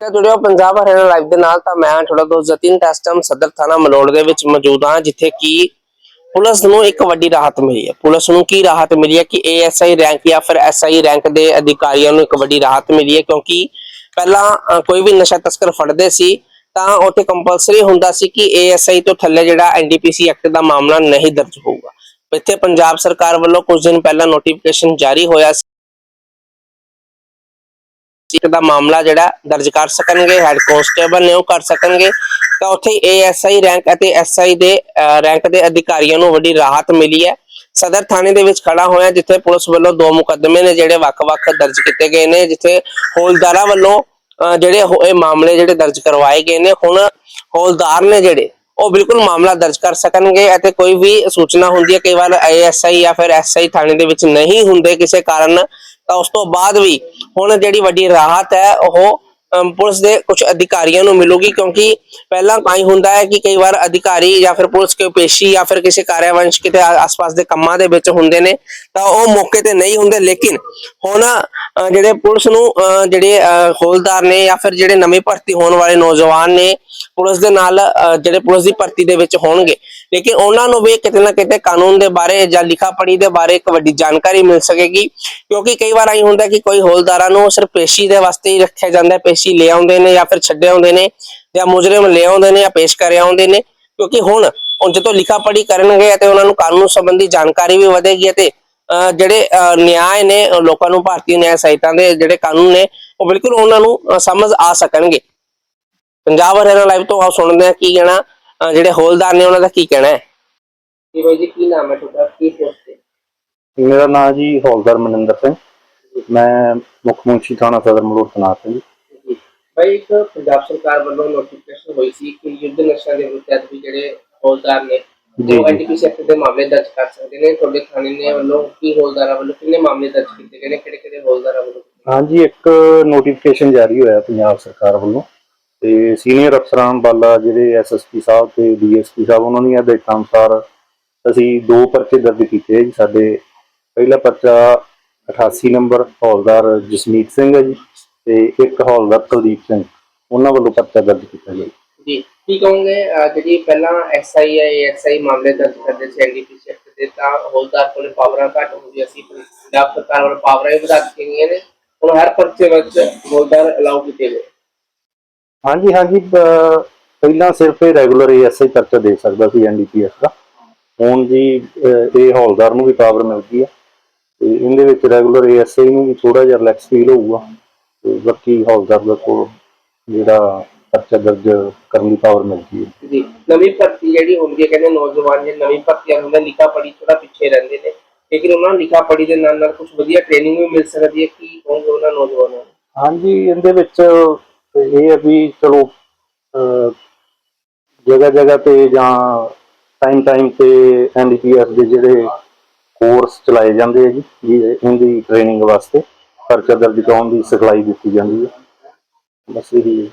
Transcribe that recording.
ਜੁੜਿਓ Punjab Haryana live ਦੇ ਨਾਲ ਤਾਂ ਮੈਂ ਹਾਂ ਦੋਸਤ ਜਤਿਨ ਟੈਸਟਮ ਸਦਰ ਥਾਣਾ ਮਲੋੜ ਦੇ ਵਿੱਚ ਮੌਜੂਦ ਹਾਂ, ਜਿੱਥੇ ਕਿ ਪੁਲਿਸ ਨੂੰ ਇੱਕ ਵੱਡੀ ਰਾਹਤ ਮਿਲੀ ਹੈ। ਪੁਲਿਸ ਨੂੰ ਕੀ ਰਾਹਤ ਮਿਲੀ ਹੈ ਕਿ ਏਐਸਆਈ ਰੈਂਕ ਜਾਂ ਫਿਰ ਐਸਆਈ ਰੈਂਕ ਦੇ ਅਧਿਕਾਰੀਆਂ ਨੂੰ ਇੱਕ ਵੱਡੀ ਰਾਹਤ ਮਿਲੀ ਹੈ? ਕਿਉਂਕਿ ਪਹਿਲਾਂ ਕੋਈ ਵੀ ਨਸ਼ਾ ਤਸਕਰ ਫੜਦੇ ਸੀ, ਤਾਂ ਉੱਥੇ ਕੰਪਲਸਰੀ ਹੁੰਦਾ ਸੀ ਕਿ ਏਐਸਆਈ ਤੋਂ ਥੱਲੇ ਜਿਹੜਾ ਐਨਡੀਪੀਸੀ ਐਕਟ ਦਾ ਮਾਮਲਾ ਨਹੀਂ ਦਰਜ ਹੋਊਗਾ। ਇੱਥੇ ਪੰਜਾਬ ਸਰਕਾਰ ਵੱਲੋਂ ਕੁਝ ਦਿਨ ਪਹਿਲਾਂ ਨੋਟੀਫਿਕੇਸ਼ਨ ਜਾਰੀ ਹੋਇਆ ਸੀ ਦਾ ਮਾਮਲਾ ਜਿਹੜਾ ਦਰਜ ਕਰ ਸਕਣਗੇ ਹੈਡ ਕਾਂਸਟੇਬਲ ਨੇ ਉਹ ਕਰ ਸਕਣਗੇ। ਤਾਂ ਉੱਥੇ ਏਐਸਆਈ ਰੈਂਕ ਅਤੇ ਐਸਆਈ ਦੇ ਰੈਂਕ ਦੇ ਅਧਿਕਾਰੀਆਂ ਨੂੰ ਵੱਡੀ ਰਾਹਤ ਮਿਲੀ ਹੈ। ਸਦਰ ਥਾਣੇ ਦੇ ਵਿੱਚ ਖੜਾ ਹੋਇਆ, ਜਿੱਥੇ ਪੁਲਿਸ ਵੱਲੋਂ ਦੋ ਮੁਕੱਦਮੇ ਨੇ ਜਿਹੜੇ ਵੱਖ-ਵੱਖ ਦਰਜ ਕੀਤੇ ਗਏ ਨੇ, ਜਿੱਥੇ ਹੌਲਦਾਰਾਂ ਵੱਲੋਂ ਜਿਹੜੇ ਇਹ ਮਾਮਲੇ ਜਿਹੜੇ ਦਰਜ ਕਰਵਾਏ ਗਏ ਨੇ, ਹੁਣ ਹੌਲਦਾਰ ਨੇ ਜਿਹੜੇ, ਉਹ ਬਿਲਕੁਲ ਮਾਮਲਾ ਦਰਜ ਕਰ ਸਕਣਗੇ ਅਤੇ ਕੋਈ ਵੀ ਸੂਚਨਾ ਹੁੰਦੀ ਹੈ, ਕਈ ਵਾਰ ਏਐਸਆਈ ਜਾਂ ਫਿਰ ਐਸਆਈ ਥਾਣੇ ਦੇ ਵਿੱਚ ਨਹੀਂ ਹੁੰਦੇ ਕਿਸੇ ਕਾਰਨ, ਤਾਂ ਉਸ ਤੋਂ ਬਾਅਦ ਵੀ ਹੁਣ ਜਿਹੜੀ ਵੱਡੀ ਰਾਹਤ ਹੈ ਉਹ ਪੁਲਿਸ ਦੇ ਕੁਝ ਅਧਿਕਾਰੀਆਂ ਨੂੰ ਮਿਲੂਗੀ, ਕਿਉਂਕਿ ਪਹਿਲਾਂ ਕਾਈ ਹੁੰਦਾ ਹੈ ਕਿ ਕਈ ਵਾਰ ਅਧਿਕਾਰੀ ਜਾਂ ਫਿਰ ਪੁਲਿਸ ਕੇ ਪੇਸ਼ੀ ਜਾਂ ਫਿਰ ਕਿਸੇ ਕਾਰਜਵੰਸ਼ ਕਿਤੇ ਆਸ-ਪਾਸ ਦੇ ਕੰਮਾਂ ਦੇ ਵਿੱਚ ਹੁੰਦੇ ਨੇ, ਤਾਂ ਉਹ ਮੌਕੇ ਤੇ ਨਹੀਂ ਹੁੰਦੇ। ਲੇਕਿਨ ਹੁਣ ਜਿਹੜੇ ਪੁਲਿਸ ਨੂੰ ਜਿਹੜੇ ਹੌਲਦਾਰ ਨੇ ਜਾਂ ਫਿਰ ਜਿਹੜੇ ਨਵੇਂ ਭਰਤੀ ਹੋਣ ਵਾਲੇ ਨੌਜਵਾਨ ਨੇ, ਪੁਲਿਸ ਦੇ ਨਾਲ ਜਿਹੜੇ ਪੁਲਿਸ ਦੀ ਭਰਤੀ ਦੇ ਵਿੱਚ ਹੋਣਗੇ। ਲੇਕਿਨ ਉਹਨਾਂ ਨੂੰ ਵੀ ਕਿਤੇ ਨਾ ਕਿਤੇ ਕਾਨੂੰਨ ਦੇ ਬਾਰੇ ਜਾਂ ਲਿਖਾ ਪੜ੍ਹੀ ਦੇ ਬਾਰੇ ਇੱਕ ਵੱਡੀ ਜਾਣਕਾਰੀ ਮਿਲ ਸਕੇਗੀ, ਕਿਉਂਕਿ ਕਈ ਵਾਰ ਆਈ ਹੁੰਦਾ ਕਿ ਕੋਈ ਹੌਲਦਾਰਾਂ ਨੂੰ ਸਿਰਫ ਪੇਸ਼ੀ ਦੇ ਵਾਸਤੇ ਹੀ ਰੱਖਿਆ ਜਾਂਦਾ ਹੈ, ਪੇਸ਼ੀ ਲੈ ਆਉਂਦੇ ਨੇ ਜਾਂ ਫਿਰ ਛੱਡੇ ਆਉਂਦੇ ਨੇ ਜਾਂ ਮੁਜਰਮ ਲੈ ਆਉਂਦੇ ਨੇ ਜਾਂ ਪੇਸ਼ ਕਰ ਆਉਂਦੇ ਨੇ ਕਿਉਂਕਿ ਹੁਣ ਹੁਣ ਜਦੋਂ ਲਿਖਾ ਪੜ੍ਹੀ ਕਰਨਗੇ ਅਤੇ ਉਹਨਾਂ ਨੂੰ ਕਾਨੂੰਨ ਸੰਬੰਧੀ ਜਾਣਕਾਰੀ ਵੀ ਵਧੇਗੀ ਅਤੇ ਅਹ, ਜਿਹੜੇ ਨਿਆਂ ਨੇ ਲੋਕਾਂ ਨੂੰ ਭਾਰਤੀ ਨਿਆਂ ਸਹਾਇਤਾ ਦੇ ਜਿਹੜੇ ਕਾਨੂੰਨ ਨੇ ਉਹ ਬਿਲਕੁਲ ਉਹਨਾਂ ਨੂੰ ਸਮਝ ਆ ਸਕਣਗੇ। ਪੰਜਾਬ ਹਰਿਆਣਾ ਲਾਈਵ ਤੋਂ ਆਓ ਸੁਣਦੇ ਹਾਂ ਕੀ ਕਹਿਣਾ ਜਿਹੜੇ ਹੌਲਦਾਰ ਨੇ ਉਹਨਾਂ ਦਾ ਕੀ ਕਹਿਣਾ ਹੈ। ਜੀ ਬਾਈ ਜੀ ਕੀ ਨਾਮ ਹੈ ਤੁਹਾਡਾ? ਕੀ ਪੋਸਟ ਹੈ? ਮੇਰਾ ਨਾਮ ਜੀ ਹੌਲਦਾਰ ਮਨਿੰਦਰ ਸਿੰਘ। ਮੈਂ ਮੁੱਖ ਮੁੰਸ਼ੀ ਥਾਣਾ ਸਦਰ ਮਲੋਟ ਤਨਾਤ ਜੀ ਭਾਈ ਇੱਕ ਪੰਜਾਬ ਸਰਕਾਰ ਵੱਲੋਂ ਨੋਟੀਫਿਕੇਸ਼ਨ ਹੋਈ ਸੀ ਕਿ ਯੁੱਧ ਨਸ਼ਿਆਂ ਦੇ ਵਿਰੁੱਧ ਅੱਜ ਵੀ ਜਿਹੜੇ ਹੌਲਦਾਰ ਨੇ ਜੀ, ਉਹ ਜੀ। ਐਨਡੀਪੀਸੀ ਐਕਟ ਦੇ ਮਾਮਲੇ ਦਰਜ ਕਰ ਸਕਦੇ ਨੇ। ਤੁਹਾਡੇ ਥਾਣੇ ਨੇ ਵੱਲੋਂ ਕੀ ਹੌਲਦਾਰਾਂ ਵੱਲੋਂ ਕਿੰਨੇ ਮਾਮਲੇ ਦਰਜ ਕੀਤੇ ਗਏ ਨੇ? ਕਿਹੜੇ ਕਿਹੜੇ ਹੌਲਦਾਰਾਂ ਵੱਲੋਂ? ਹਾਂਜੀ ਇੱਕ ਨੋਟੀਫਿਕੇਸ਼ਨ ਜਾਰੀ ਹੋਇਆ ਪੰਜਾਬ ਸਰਕਾਰ ਵੱਲੋਂ ਤੇ ਸੀਨੀਅਰ ਅਫਸਰਾਂ ਵਾਲਾ ਜਿਹੜੇ ਐਸਐਸਪੀ ਸਾਹਿਬ ਤੇ ਡੀਐਸਪੀ ਸਾਹਿਬ ਉਹਨਾਂ ਦੀਆਂ ਹਦਾਇਤਾਂ ਅਨੁਸਾਰ ਅਸੀਂ ਦੋ ਪਰਚੇ ਦਰਜ ਕੀਤੇ ਜੀ। ਸਾਡੇ ਪਹਿਲਾ ਪਰਚਾ 88 ਨੰਬਰ ਹੌਲਦਾਰ ਜਸਮੀਤ ਸਿੰਘ ਹੈ ਜੀ। ਤੇ ਇੱਕ ਹੌਲਦਾਰ ਕੁਲਦੀਪ ਸਿੰਘ ਉਹਨਾਂ ਵੱਲੋਂ ਪਰਚਾ ਦਰਜ ਕੀਤਾ ਗਿਆ। ਜੀ ਕੀ ਕਹੋਗੇ ਅਹ ਜਿਹੜੀ ਪਹਿਲਾਂ ਐਸਆਈ ਹੈ ਐਸਆਈ ਮਾਮਲੇ ਦਰਜ ਕਰਦੇ ਸੀ ਐਨਡੀਪੀਸੀ ਐਕਟ ਦੇ ਤਾਂ ਹੌਲਦਾਰ ਕੋਲੇ ਪਾਵਰਾਂ ਘੱਟ ਹੁੰਦੀਆਂ ਸੀ ਪੰਜਾਬ ਸਰਕਾਰ ਵੱਲੋਂ ਪਾਵਰਾਂ ਵੀ ਵਧਾ ਦਿੱਤੀਆਂ ਗਈਆਂ ਨੇ ਹੁਣ ਹਰ ਪਰਚੇ ਵਿੱਚ ਹੌਲਦਾਰ ਅਲਾਉ ਕੀਤੇ ਗਏ। ਹਾਂਜੀ ਹਾਂਜੀ ਪ- ਪਹਿਲਾਂ ਸਿਰਫ ਇਹ ਰੈਗੂਲਰ ਏਐਸਆਈ ਪਰਚਾ ਦੇ ਸਕਦਾ ਸੀ ਐਨਡੀਪੀਐਸ ਦਾ। ਹੁਣ ਜੀ ਅਹ, ਇਹ ਹੌਲਦਾਰ ਨੂੰ ਵੀ ਪਾਵਰ ਮਿਲ ਗਈ ਹੈ ਤੇ ਇਹਦੇ ਵਿੱਚ ਰੈਗੂਲਰ ਏਐਸਆਈ ਨੂੰ ਵੀ ਥੋੜਾ ਜਿਹਾ ਰਿਲੈਕਸ ਫੀਲ ਹੋਊਗਾ। ਤੇ ਬਾਕੀ ਹੌਲਦਾਰ ਦਾ ਕੋਲ ਜਿਹੜਾ ਪਰਚਾ ਦਰਜ ਕਰਨ ਦੀ ਪਾਵਰ ਮਿਲ ਗਈ ਹੈ। ਜੀ ਨਵੀਂ ਭਰਤੀ ਜਿਹੜੀ ਹੁੰਦੀ ਹੈ ਕਹਿੰਦੇ ਨੌਜਵਾਨ ਜਿਹੜੇ ਨਵੀਂ ਭਰਤੀਆਂ ਹੁੰਦੇ ਲਿਖਾ ਪੜੀ ਥੋੜਾ ਪਿੱਛੇ ਰਹਿੰਦੇ ਨੇ। ਲੇਕਿਨ ਉਹਨਾਂ ਨੂੰ ਲਿਖਾ ਪੜੀ ਦੇ ਨਾਲ ਨਾਲ ਕੁਝ ਵਧੀਆ ਟ੍ਰੇਨਿੰਗ ਵੀ ਮਿਲ ਸਕਦੀ ਹੈ ਕੀ ਕਹੋਗੇ ਉਹਨਾਂ ਨੌਜਵਾਨਾਂ ਨੂੰ? ਹਾਂਜੀ ਇਹਦੇ ਵਿੱਚ ਇਹ ਹੈ ਵੀ ਚਲੋ ਜਗ੍ਹਾ ਜਗ੍ਹਾ ਤੇ ਜਾਂ ਟਾਈਮ ਟਾਈਮ ਤੇ ਐਨਡੀਪੀਐਸ ਦੇ ਜਿਹੜੇ ਕੋਰਸ ਚਲਾਏ ਜਾਂਦੇ ਆ ਜੀ ਜੀ ਇਹਦੀ ਟ੍ਰੇਨਿੰਗ ਵਾਸਤੇ। ਪਰਚਾ ਦਰਜ ਕਰਾਉਣ ਦੀ ਸਿਖਲਾਈ ਦਿੱਤੀ ਜਾਂਦੀ ਹੈ। ਬਸ ਇਹੀ ਹੈ।